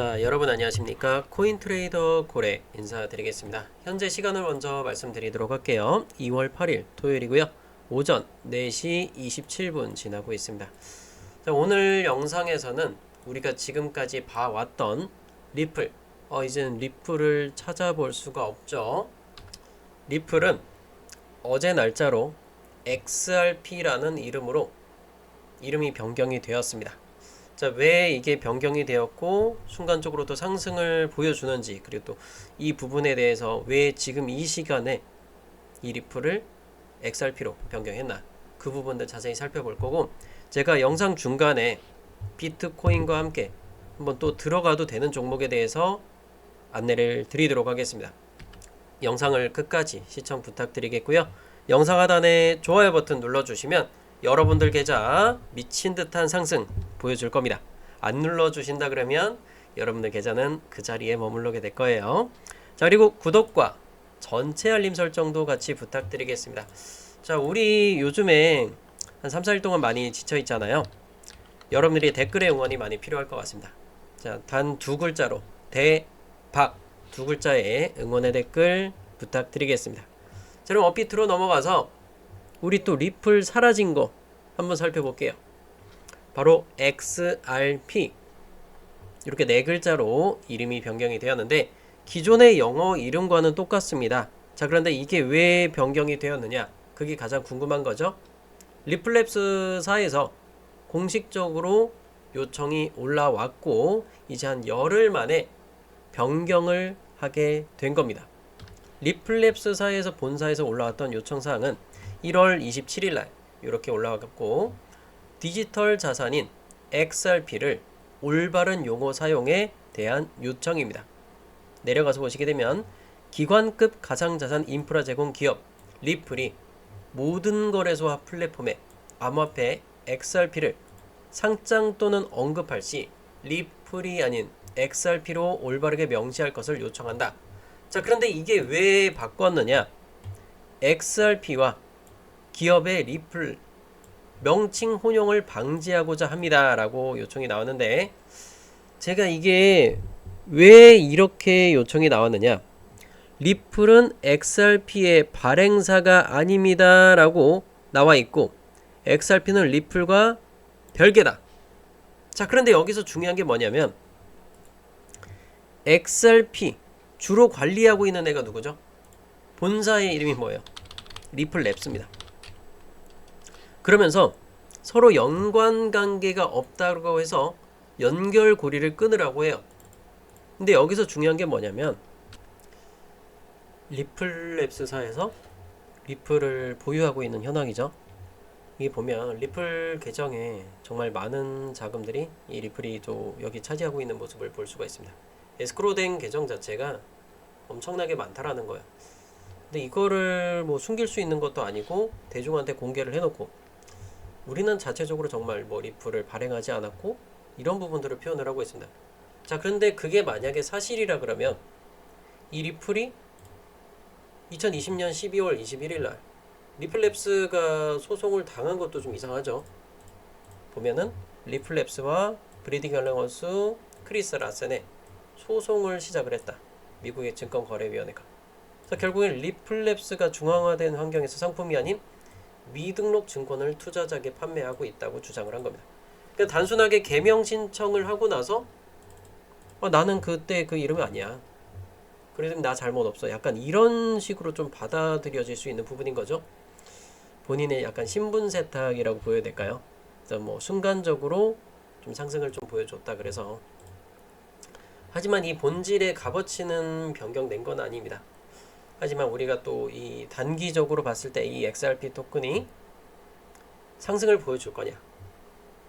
자, 여러분 안녕하십니까? 코인 트레이더 고래 인사드리겠습니다. 현재 시간을 먼저 말씀드리도록 할게요. 2월 8일 토요일이고요. 오전 4시 27분 지나고 있습니다. 자, 오늘 영상에서는 우리가 지금까지 봐왔던 리플, 어, 이제는 리플을 찾아볼 수가 없죠. 리플은 어제 날짜로 XRP라는 이름으로 이름이 변경이 되었습니다. 자, 왜 이게 변경이 되었고 순간적으로 또 상승을 보여주는지 그리고 또 이 부분에 대해서 왜 지금 이 시간에 이 리플을 XRP로 변경했나 그 부분들 자세히 살펴볼 거고 제가 영상 중간에 비트코인과 함께 한번 또 들어가도 되는 종목에 대해서 안내를 드리도록 하겠습니다. 영상을 끝까지 시청 부탁드리겠고요. 영상 하단에 좋아요 버튼 눌러주시면 여러분들 계좌 미친 듯한 상승 보여줄 겁니다. 안 눌러주신다 그러면 여러분들 계좌는 그 자리에 머물러게 될 거예요. 자 그리고 구독과 전체 알림 설정도 같이 부탁드리겠습니다. 자 우리 요즘에 한 3, 4일 동안 많이 지쳐 있잖아요. 여러분들이 댓글의 응원이 많이 필요할 것 같습니다. 자 단 두 글자로 대박 두 글자의 응원의 댓글 부탁드리겠습니다. 자 그럼 업비트로 넘어가서 우리 또 리플 사라진 거 한번 살펴볼게요. 바로 XRP 이렇게 네 글자로 이름이 변경이 되었는데 기존의 영어 이름과는 똑같습니다. 자 그런데 이게 왜 변경이 되었느냐? 그게 가장 궁금한 거죠. 리플랩스사에서 공식적으로 요청이 올라왔고 이제 한 열흘 만에 변경을 하게 된 겁니다. 리플랩스사에서 본사에서 올라왔던 요청 사항은 1월 27일 날 이렇게 올라왔고 디지털 자산인 XRP를 올바른 용어 사용에 대한 요청입니다. 내려가서 보시게 되면 기관급 가상자산 인프라 제공 기업 리플이 모든 거래소와 플랫폼에 암호화폐 XRP를 상장 또는 언급할 시 리플이 아닌 XRP로 올바르게 명시할 것을 요청한다. 자, 그런데 이게 왜 바꿨느냐? XRP와 기업의 리플 명칭 혼용을 방지하고자 합니다라고 요청이 나왔는데 제가 이게 왜 이렇게 요청이 나왔느냐? 리플은 XRP의 발행사가 아닙니다라고 나와 있고 XRP는 리플과 별개다. 자, 그런데 여기서 중요한 게 뭐냐면 XRP 주로 관리하고 있는 애가 누구죠? 본사의 이름이 뭐예요? 리플 랩스입니다. 그러면서 서로 연관 관계가 없다고 해서 연결 고리를 끊으라고 해요. 근데 여기서 중요한 게 뭐냐면 리플랩스사에서 리플을 보유하고 있는 현황이죠. 이게 보면 리플 계정에 정말 많은 자금들이 이 리플이 또 여기 차지하고 있는 모습을 볼 수가 있습니다. 에스크로된 계정 자체가 엄청나게 많다라는 거예요. 근데 이거를 뭐 숨길 수 있는 것도 아니고 대중한테 공개를 해놓고 우리는 자체적으로 정말 뭐 리플을 발행하지 않았고 이런 부분들을 표현을 하고 있습니다. 자 그런데 그게 만약에 사실이라 그러면 이 리플이 2020년 12월 21일 날 리플랩스가 소송을 당한 것도 좀 이상하죠. 보면은 리플랩스와 브리딩 알랭원스 크리스 라센의 소송을 시작을 했다. 미국의 증권거래위원회가. 결국엔 리플랩스가 중앙화된 환경에서 상품이 아닌 미등록 증권을 투자자에게 판매하고 있다고 주장을 한 겁니다. 그러니까 단순하게 개명 신청을 하고 나서 어, 나는 그때 그 이름이 아니야. 그래도 나 잘못 없어. 약간 이런 식으로 좀 받아들여질 수 있는 부분인 거죠. 본인의 약간 신분 세탁이라고 보여야 될까요? 그래서 뭐 순간적으로 좀 상승을 좀 보여줬다 그래서 하지만 이 본질의 값어치는 변경된 건 아닙니다. 하지만 우리가 또 이 단기적으로 봤을 때 이 XRP 토큰이 상승을 보여줄 거냐?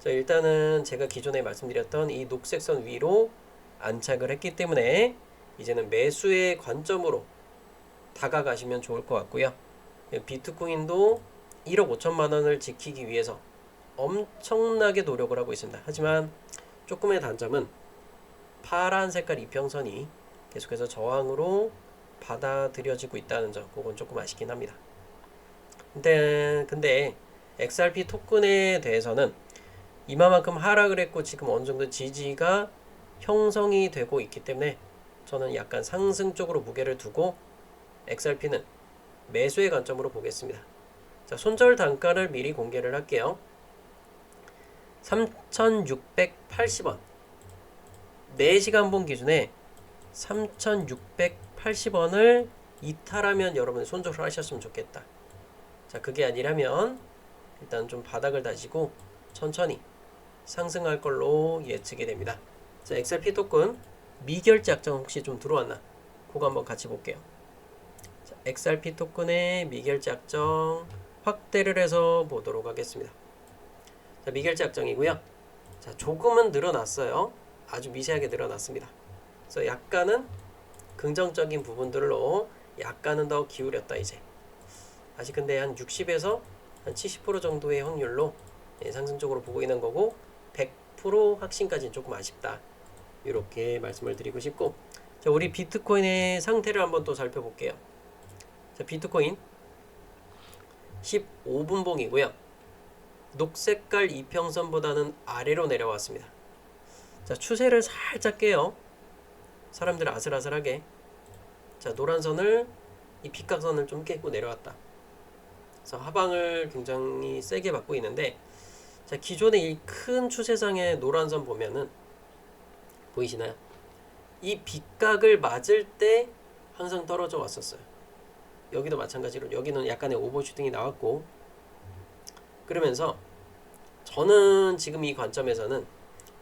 자, 일단은 제가 기존에 말씀드렸던 이 녹색 선 위로 안착을 했기 때문에 이제는 매수의 관점으로 다가가시면 좋을 것 같고요. 비트코인도 1억 5천만 원을 지키기 위해서 엄청나게 노력을 하고 있습니다. 하지만 조금의 단점은 파란 색깔 이평선이 계속해서 저항으로 받아들여지고 있다는 점, 그건 조금 아쉽긴 합니다. 근데, 근데 XRP 토큰에 대해서는 이마만큼 하락을 했고 지금 어느 정도 지지가 형성이 되고 있기 때문에 저는 약간 상승 쪽으로 무게를 두고 XRP는 매수의 관점으로 보겠습니다. 자, 손절 단가를 미리 공개를 할게요. 3,680원. 4시간 본 기준에 3,680원 을 이탈하면 여러분 손절을 하셨으면 좋겠다. 자, 그게 아니라면 일단 좀 바닥을 다지고 천천히 상승할 걸로 예측이 됩니다. 자, XRP 토큰 미결제 약정 혹시 좀 들어왔나? 그거 한번 같이 볼게요. 자, XRP 토큰의 미결제 약정 확대를 해서 보도록 하겠습니다. 자, 미결제 약정이고요. 자, 조금은 늘어났어요. 아주 미세하게 늘어났습니다. 그래서 약간은 긍정적인 부분들로 약간은 더 기울였다 이제. 아직 근데 한 60에서 한 70% 정도의 확률로 예, 상승적으로 보고 있는 거고 100% 확신까지는 조금 아쉽다. 이렇게 말씀을 드리고 싶고 자, 우리 비트코인의 상태를 한번 또 살펴볼게요. 자, 비트코인 15분봉이고요. 녹색깔 이평선보다는 아래로 내려왔습니다. 자, 추세를 살짝 깨요. 사람들 아슬아슬하게. 자, 노란 선을 이 빗각선을 좀 깨고 내려왔다. 그래서 하방을 굉장히 세게 받고 있는데 자, 기존의 이 큰 추세상의 노란 선 보면은 보이시나요? 이 빗각을 맞을 때 항상 떨어져 왔었어요. 여기도 마찬가지로 여기는 약간의 오버슈팅이 나왔고 그러면서 저는 지금 이 관점에서는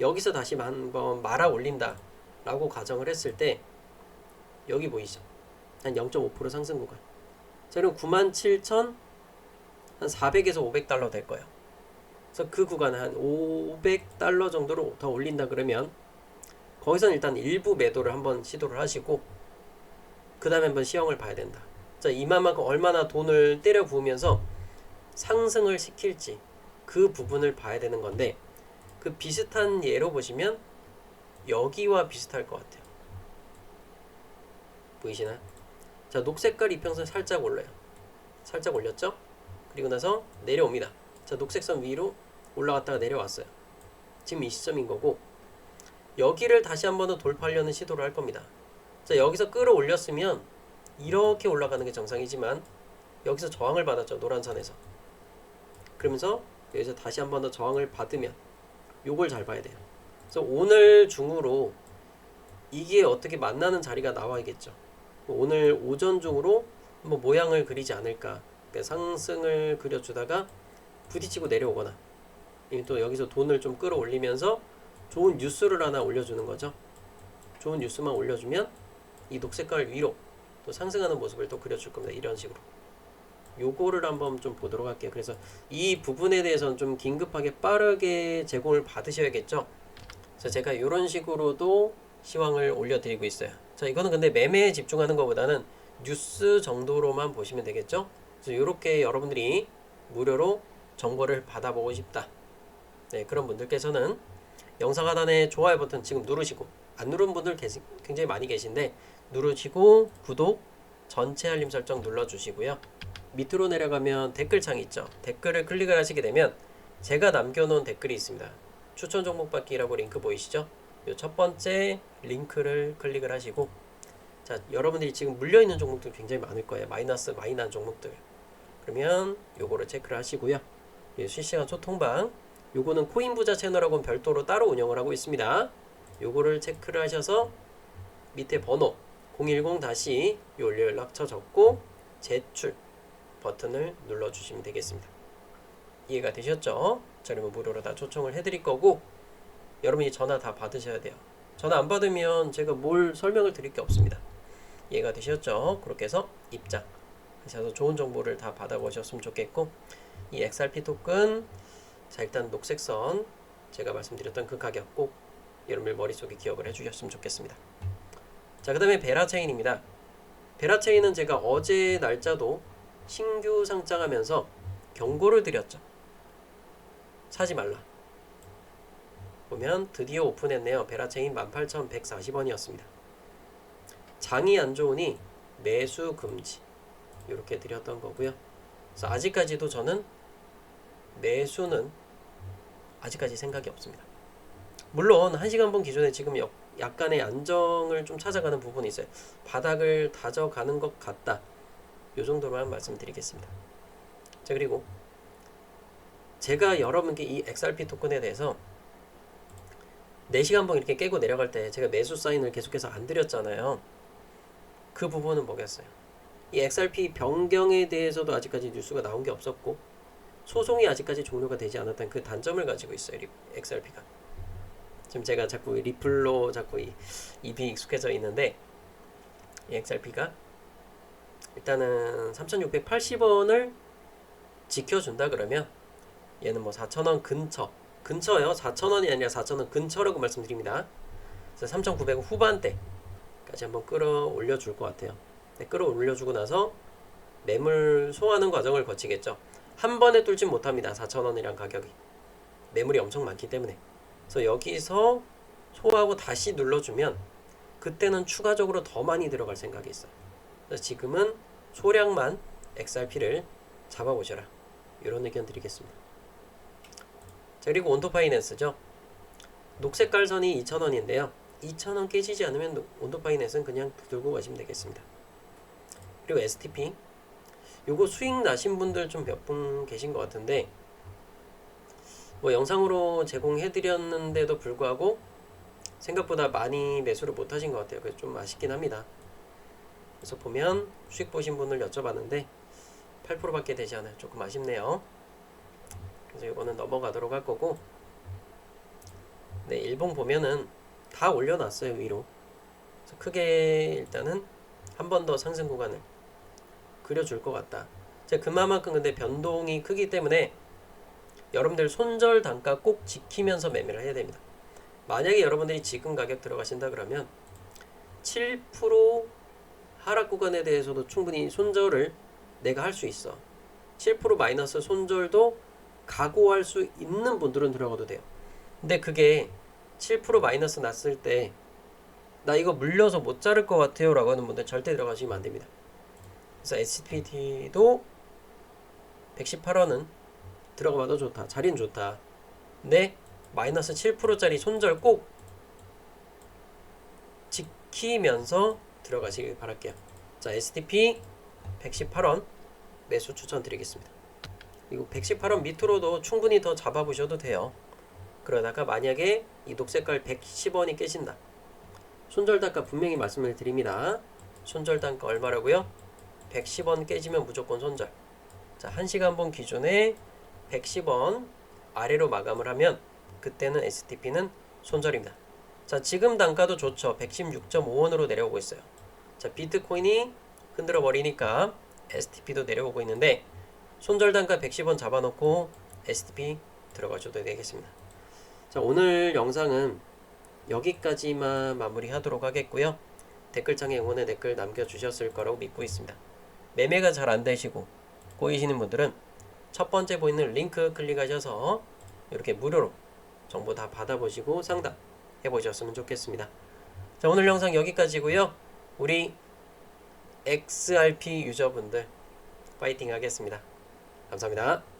여기서 다시 한번 말아 올린다 라고 가정을 했을 때 여기 보이죠? 한 0.5% 상승 구간 저는 97,000 한 400에서 500달러 될 거예요. 그래서 그 구간 한 500달러 정도로 더 올린다 그러면 거기서는 일단 일부 매도를 한번 시도를 하시고 그 다음에 한번 시황을 봐야 된다. 자 이만큼 얼마나 돈을 때려 부으면서 상승을 시킬지 그 부분을 봐야 되는 건데 그 비슷한 예로 보시면 여기와 비슷할 것 같아요. 보이시나요? 자 녹색깔 이평선 살짝 올라요. 살짝 올렸죠? 그리고 나서 내려옵니다. 자 녹색선 위로 올라갔다가 내려왔어요. 지금 이 시점인 거고 여기를 다시 한 번 더 돌파하려는 시도를 할 겁니다. 자 여기서 끌어올렸으면 이렇게 올라가는 게 정상이지만 여기서 저항을 받았죠 노란 선에서 그러면서 여기서 다시 한 번 더 저항을 받으면 요걸 잘 봐야 돼요 그래서 오늘 중으로 이게 어떻게 만나는 자리가 나와야겠죠 오늘 오전 중으로 뭐 모양을 그리지 않을까 그러니까 상승을 그려주다가 부딪히고 내려오거나 또 여기서 돈을 좀 끌어올리면서 좋은 뉴스를 하나 올려주는 거죠 좋은 뉴스만 올려주면 이 녹색깔 위로 또 상승하는 모습을 또 그려줄 겁니다. 이런 식으로. 요거를 한번 좀 보도록 할게요. 그래서 이 부분에 대해서는 좀 긴급하게 빠르게 제공을 받으셔야겠죠. 그래서 제가 이런 식으로도 시황을 올려드리고 있어요. 자, 이거는 근데 매매에 집중하는 것보다는 뉴스 정도로만 보시면 되겠죠. 그래서 이렇게 여러분들이 무료로 정보를 받아보고 싶다. 네, 그런 분들께서는 영상 하단에 좋아요 버튼 지금 누르시고 안 누른 분들 계시, 굉장히 많이 계신데 누르시고 구독, 전체 알림 설정 눌러주시고요. 밑으로 내려가면 댓글창 있죠. 댓글을 클릭을 하시게 되면 제가 남겨놓은 댓글이 있습니다. 추천 종목 받기라고 링크 보이시죠? 이 첫 번째 링크를 클릭을 하시고 자 여러분들이 지금 물려 있는 종목들 굉장히 많을 거예요. 마이너스 많이 난 종목들. 그러면 요거를 체크를 하시고요. 예, 실시간 소통방 요거는 코인 부자 채널하고는 별도로 따로 운영을 하고 있습니다. 요거를 체크를 하셔서 밑에 번호 010 다시 연료 연락처 적고 제출 버튼을 눌러 주시면 되겠습니다. 이해가 되셨죠? 저희는 무료로 다 초청을 해드릴 거고 여러분이 전화 다 받으셔야 돼요. 전화 안 받으면 제가 뭘 설명을 드릴 게 없습니다. 이해가 되셨죠? 그렇게 해서 입장 하셔서 좋은 정보를 다 받아보셨으면 좋겠고 이 XRP 토큰 자 일단 녹색선 제가 말씀드렸던 그 가격 꼭 여러분들 머릿속에 기억을 해주셨으면 좋겠습니다. 자, 그 다음에 베라 체인입니다. 베라 체인은 제가 어제 날짜도 신규 상장하면서 경고를 드렸죠. 사지 말라. 보면 드디어 오픈했네요. 베라체인 18,140원이었습니다. 장이 안 좋으니 매수 금지. 이렇게 드렸던 거고요. 그래서 아직까지도 저는 매수는 아직까지 생각이 없습니다. 물론 1시간 분 기준에 지금 역- 약간의 안정을 좀 찾아가는 부분이 있어요. 바닥을 다져가는 것 같다. 요 정도만 말씀드리겠습니다. 자 그리고 제가 여러분께 이 XRP 토큰에 대해서 4시간 분 이렇게 깨고 내려갈 때 제가 매수 사인을 계속해서 안 드렸잖아요. 그 부분은 뭐겠어요? 이 XRP 변경에 대해서도 아직까지 뉴스가 나온 게 없었고 소송이 아직까지 종료가 되지 않았다는 그 단점을 가지고 있어요. 리- XRP가. 지금 제가 자꾸 이 리플로 자꾸 이 입이 익숙해져 있는데 이 XRP가 일단은 3,680원을 지켜준다 그러면 얘는 뭐 4,000원 근처 근처요 4,000원이 아니라 4,000원 근처라고 말씀드립니다. 그래서 3,900원 후반대까지 한번 끌어올려 줄 것 같아요. 네, 끌어올려 주고 나서 매물 소화하는 과정을 거치겠죠. 한 번에 뚫진 못합니다. 4,000원이란 가격이 매물이 엄청 많기 때문에 그래서 여기서 소화하고 다시 눌러주면 그때는 추가적으로 더 많이 들어갈 생각이 있어요. 그래서 지금은 소량만 XRP를 잡아보셔라. 이런 의견 드리겠습니다. 자, 그리고 온도 파이낸스죠. 녹색 깔선이 2,000원인데요. 2,000원 깨지지 않으면 노- 온도 파이낸스는 그냥 들고 가시면 되겠습니다. 그리고 STP. 요거 수익 나신 분들 좀 몇 분 계신 것 같은데 뭐 영상으로 제공해 드렸는데도 불구하고 생각보다 많이 매수를 못 하신 것 같아요. 그래서 좀 아쉽긴 합니다. 그래서 보면 수익 보신 분을 여쭤봤는데 8%밖에 되지 않아요. 조금 아쉽네요. 그래서 이거는 넘어가도록 할 거고 네 일봉 보면은 다 올려놨어요 위로. 그래서 크게 일단은 한 번 더 상승 구간을 그려줄 것 같다. 그만큼 근데 변동이 크기 때문에 여러분들 손절 단가 꼭 지키면서 매매를 해야 됩니다. 만약에 여러분들이 지금 가격 들어가신다 그러면 7% 하락 구간에 대해서도 충분히 손절을 내가 할 수 있어. 7% 마이너스 손절도 각오할 수 있는 분들은 들어가도 돼요. 근데 그게 7% 마이너스 났을 때 나 이거 물려서 못 자를 것 같아요 라고 하는 분들 절대 들어가시면 안 됩니다. 그래서 SPT도 118원은 들어가봐도 좋다. 자리는 좋다. 근데 마이너스 7%짜리 손절 꼭 지키면서 들어가시길 바랄게요. 자, SDP 118원 매수 추천드리겠습니다. 그리고 118원 밑으로도 충분히 더 잡아보셔도 돼요. 그러다가 만약에 이 녹색깔 110원이 깨진다. 손절 단가 분명히 말씀을 드립니다. 손절 단가 얼마라고요? 110원 깨지면 무조건 손절. 자, 1시간 본 기준에 110원 아래로 마감을 하면 그때는 STP는 손절입니다. 자, 지금 단가도 좋죠. 116.5원으로 내려오고 있어요. 자, 비트코인이 흔들어 버리니까 STP도 내려오고 있는데 손절 단가 110원 잡아놓고 STP 들어가셔도 되겠습니다. 자, 오늘 영상은 여기까지만 마무리하도록 하겠고요. 댓글창에 응원의 댓글 남겨주셨을 거라고 믿고 있습니다. 매매가 잘 안 되시고 꼬이시는 분들은 첫 번째 보이는 링크 클릭하셔서 이렇게 무료로 정보 다 받아보시고 상담 해보셨으면 좋겠습니다. 자 오늘 영상 여기까지고요. 우리 XRP 유저분들 파이팅 하겠습니다. 감사합니다.